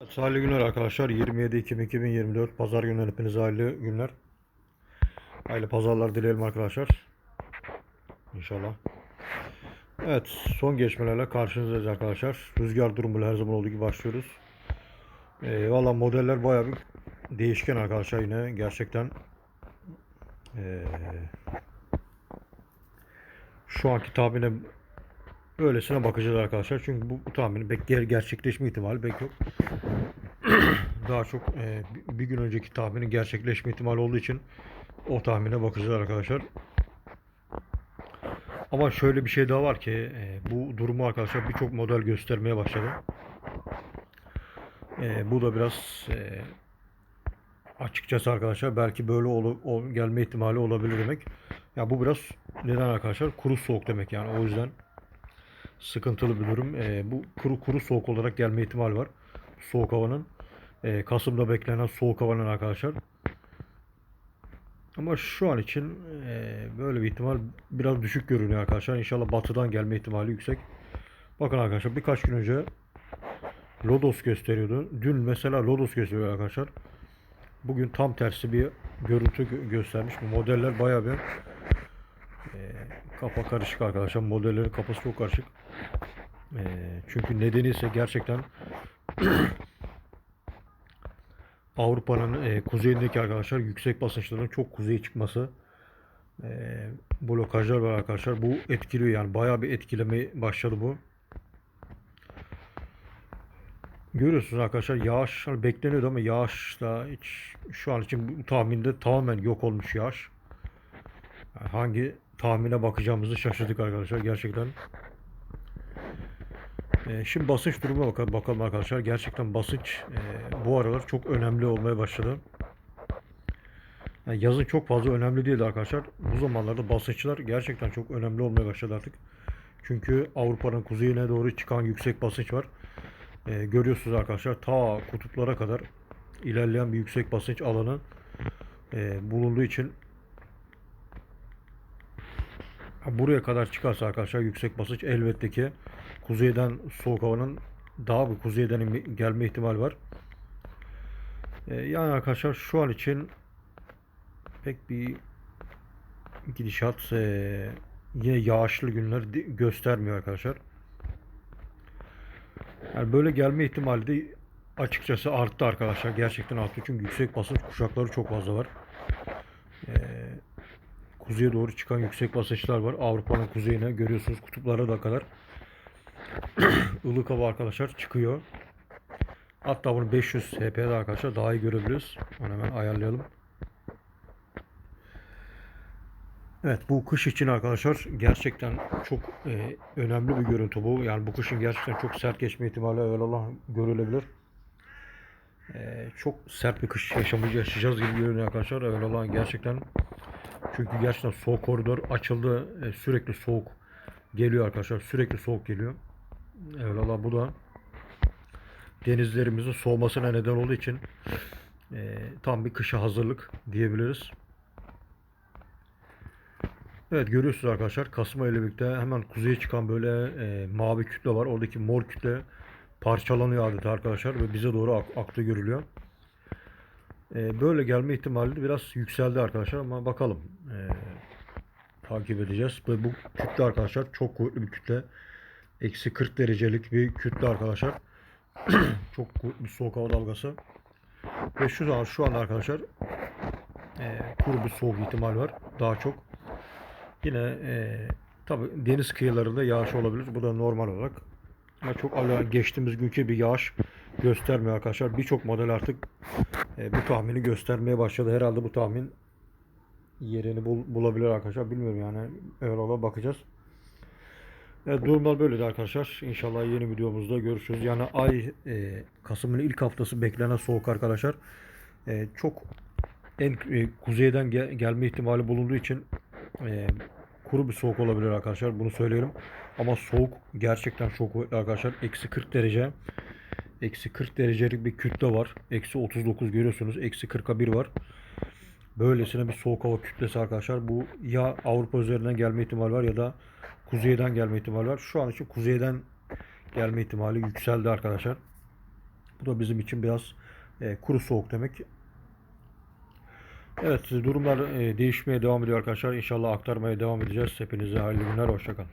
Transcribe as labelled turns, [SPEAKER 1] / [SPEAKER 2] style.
[SPEAKER 1] Evet, Hayırlı günler arkadaşlar. 27 Ekim 2024 Pazar günleri hepinize hayırlı günler. Hayırlı pazarlar dileyelim arkadaşlar. İnşallah. Evet son gelişmelerle karşınızdayız arkadaşlar. Rüzgar durumuyla her zaman olduğu gibi başlıyoruz. Ee, Valla modeller bayağı bir değişken arkadaşlar yine gerçekten. Ee, şu anki tahmine öylesine bakacağız arkadaşlar. Çünkü bu, bu tahminin pek ger- gerçekleşme ihtimali pek yok daha çok e, bir- gün önceki tahminin gerçekleşme ihtimali olduğu için o tahmine bakacağız arkadaşlar. Ama şöyle bir şey daha var ki e, bu durumu arkadaşlar birçok model göstermeye başladı. E, bu da biraz e, açıkçası arkadaşlar belki böyle olu- ol- gelme ihtimali olabilir demek. Ya bu biraz neden arkadaşlar? Kuru soğuk demek yani o yüzden sıkıntılı bir durum. E, bu kuru kuru soğuk olarak gelme ihtimali var. Soğuk havanın. E, Kasım'da beklenen soğuk havanın arkadaşlar. Ama şu an için e, böyle bir ihtimal biraz düşük görünüyor arkadaşlar. İnşallah batıdan gelme ihtimali yüksek. Bakın arkadaşlar birkaç gün önce Lodos gösteriyordu. Dün mesela Lodos gösteriyor arkadaşlar. Bugün tam tersi bir görüntü gö- göstermiş. Bu modeller bayağı bir e, kafa karışık arkadaşlar. Modellerin kafası çok karışık. E, çünkü nedeni ise gerçekten Avrupa'nın e, kuzeyindeki arkadaşlar yüksek basınçların çok kuzeye çıkması e, blokajlar var arkadaşlar. Bu etkiliyor yani bayağı bir etkileme başladı bu. Görüyorsunuz arkadaşlar yağış hani bekleniyordu ama yağış da hiç şu an için tahminde tamamen yok olmuş yağış. Yani hangi tahmine bakacağımızı şaşırdık arkadaşlar gerçekten. Ee, şimdi basınç durumuna bakalım, bakalım arkadaşlar. Gerçekten basınç e, bu aralar çok önemli olmaya başladı. Yani yazın çok fazla önemli değildi arkadaşlar. Bu zamanlarda basınçlar gerçekten çok önemli olmaya başladı artık. Çünkü Avrupa'nın kuzeyine doğru çıkan yüksek basınç var. Ee, görüyorsunuz arkadaşlar ta kutuplara kadar ilerleyen bir yüksek basınç alanı e, bulunduğu için Buraya kadar çıkarsa arkadaşlar yüksek basınç elbette ki kuzeyden soğuk havanın daha bir kuzeyden gelme ihtimali var. Ee, yani arkadaşlar şu an için pek bir gidişat ee, yine yağışlı günler göstermiyor arkadaşlar. Yani böyle gelme ihtimali de açıkçası arttı arkadaşlar. Gerçekten arttı. Çünkü yüksek basınç kuşakları çok fazla var. Ee, kuzeye doğru çıkan yüksek basınçlar var. Avrupa'nın kuzeyine görüyorsunuz kutuplara da kadar ılık hava arkadaşlar çıkıyor. Hatta bunu 500 HP'de arkadaşlar daha iyi görebiliriz. Onu hemen ayarlayalım. Evet bu kış için arkadaşlar gerçekten çok e, önemli bir görüntü bu. Yani bu kışın gerçekten çok sert geçme ihtimali evvelallah görülebilir. E, çok sert bir kış yaşamı yaşayacağız gibi görünüyor arkadaşlar. Evvelallah gerçekten çünkü gerçekten soğuk koridor açıldı. E, sürekli soğuk geliyor arkadaşlar. Sürekli soğuk geliyor. Evvelallah bu da denizlerimizin soğumasına neden olduğu için e, tam bir kışa hazırlık diyebiliriz. Evet görüyorsunuz arkadaşlar Kasım ayı ile birlikte hemen kuzeye çıkan böyle e, mavi kütle var. Oradaki mor kütle parçalanıyor adeta arkadaşlar ve bize doğru ak- aklı görülüyor. E, böyle gelme ihtimali de biraz yükseldi arkadaşlar ama bakalım. E, takip edeceğiz. Ve bu kütle arkadaşlar çok kuvvetli bir kütle. Eksi 40 derecelik bir kütle arkadaşlar. çok kuvvetli bir soğuk hava dalgası. Ve şu an şu anda arkadaşlar e, kuru bir soğuk ihtimali var. Daha çok. Yine e, tabi deniz kıyılarında yağış olabilir. Bu da normal olarak. Ama çok geçtiğimiz günkü bir yağış göstermiyor arkadaşlar. Birçok model artık e, bu tahmini göstermeye başladı. Herhalde bu tahmin yerini bul- bulabilir arkadaşlar. Bilmiyorum yani. Öyle bakacağız. Evet, durumlar böyle de arkadaşlar. İnşallah yeni videomuzda görüşürüz. Yani ay e, Kasım'ın ilk haftası beklenen soğuk arkadaşlar. E, çok en e, kuzeyden gel- gelme ihtimali bulunduğu için e, kuru bir soğuk olabilir arkadaşlar. Bunu söyleyelim. Ama soğuk gerçekten çok kuvvetli arkadaşlar. Eksi 40 derece. Eksi 40 derecelik bir kütle var. Eksi 39 görüyorsunuz. Eksi 40'a 1 var. Böylesine bir soğuk hava kütlesi arkadaşlar. Bu ya Avrupa üzerinden gelme ihtimali var ya da kuzeyden gelme ihtimali var. Şu an için kuzeyden gelme ihtimali yükseldi arkadaşlar. Bu da bizim için biraz e, kuru soğuk demek. Evet durumlar e, değişmeye devam ediyor arkadaşlar. İnşallah aktarmaya devam edeceğiz. Hepinize hayırlı günler. Hoşçakalın.